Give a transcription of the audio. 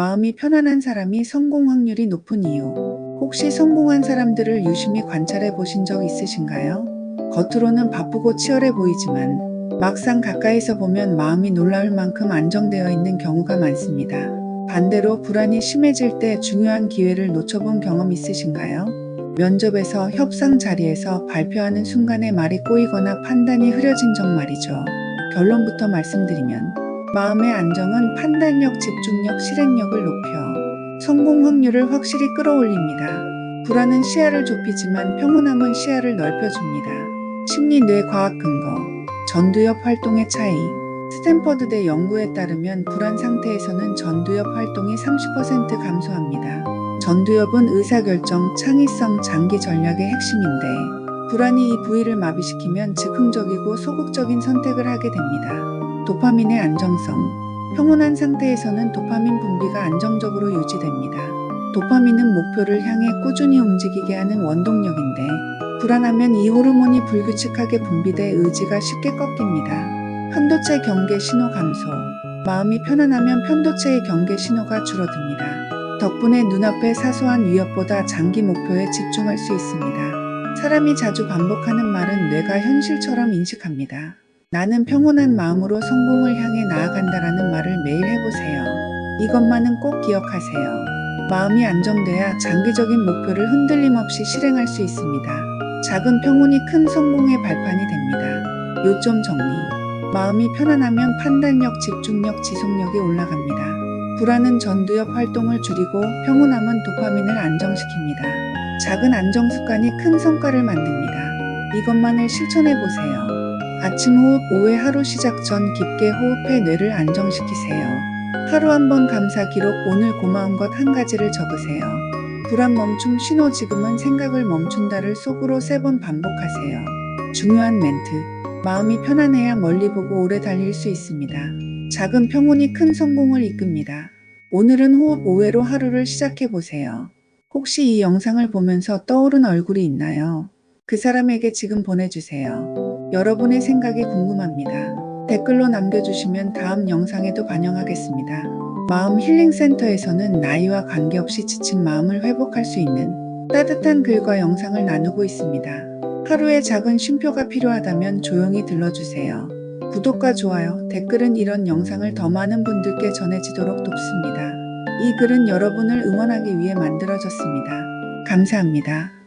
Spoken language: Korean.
마음이 편안한 사람이 성공 확률이 높은 이유. 혹시 성공한 사람들을 유심히 관찰해 보신 적 있으신가요? 겉으로는 바쁘고 치열해 보이지만 막상 가까이서 보면 마음이 놀라울 만큼 안정되어 있는 경우가 많습니다. 반대로 불안이 심해질 때 중요한 기회를 놓쳐본 경험 있으신가요? 면접에서 협상 자리에서 발표하는 순간에 말이 꼬이거나 판단이 흐려진 적 말이죠. 결론부터 말씀드리면 마음의 안정은 판단력, 집중력, 실행력을 높여 성공 확률을 확실히 끌어올립니다. 불안은 시야를 좁히지만 평온함은 시야를 넓혀줍니다. 심리 뇌 과학 근거, 전두엽 활동의 차이. 스탠퍼드대 연구에 따르면 불안 상태에서는 전두엽 활동이 30% 감소합니다. 전두엽은 의사결정, 창의성, 장기 전략의 핵심인데 불안이 이 부위를 마비시키면 즉흥적이고 소극적인 선택을 하게 됩니다. 도파민의 안정성. 평온한 상태에서는 도파민 분비가 안정적으로 유지됩니다. 도파민은 목표를 향해 꾸준히 움직이게 하는 원동력인데 불안하면 이 호르몬이 불규칙하게 분비돼 의지가 쉽게 꺾입니다. 편도체 경계 신호 감소. 마음이 편안하면 편도체의 경계 신호가 줄어듭니다. 덕분에 눈앞의 사소한 위협보다 장기 목표에 집중할 수 있습니다. 사람이 자주 반복하는 말은 뇌가 현실처럼 인식합니다. 나는 평온한 마음으로 성공을 향해 나아간다라는 말을 매일 해보세요. 이것만은 꼭 기억하세요. 마음이 안정돼야 장기적인 목표를 흔들림 없이 실행할 수 있습니다. 작은 평온이 큰 성공의 발판이 됩니다. 요점 정리. 마음이 편안하면 판단력, 집중력, 지속력이 올라갑니다. 불안은 전두엽 활동을 줄이고 평온함은 도파민을 안정시킵니다. 작은 안정 습관이 큰 성과를 만듭니다. 이것만을 실천해 보세요. 아침 호흡, 오후에 하루 시작 전 깊게 호흡해 뇌를 안정시키세요. 하루 한 번 감사 기록, 오늘 고마운 것 한 가지를 적으세요. 불안 멈춤 신호 지금은 생각을 멈춘다를 속으로 세 번 반복하세요. 중요한 멘트. 마음이 편안해야 멀리 보고 오래 달릴 수 있습니다. 작은 평온이 큰 성공을 이끕니다. 오늘은 호흡 5회로 하루를 시작해 보세요. 혹시 이 영상을 보면서 떠오른 얼굴이 있나요? 그 사람에게 지금 보내주세요. 여러분의 생각이 궁금합니다. 댓글로 남겨주시면 다음 영상에도 반영하겠습니다. 마음 힐링 센터에서는 나이와 관계없이 지친 마음을 회복할 수 있는 따뜻한 글과 영상을 나누고 있습니다. 하루에 작은 쉼표가 필요하다면 조용히 들러주세요. 구독과 좋아요, 댓글은 이런 영상을 더 많은 분들께 전해지도록 돕습니다. 이 글은 여러분을 응원하기 위해 만들어졌습니다. 감사합니다.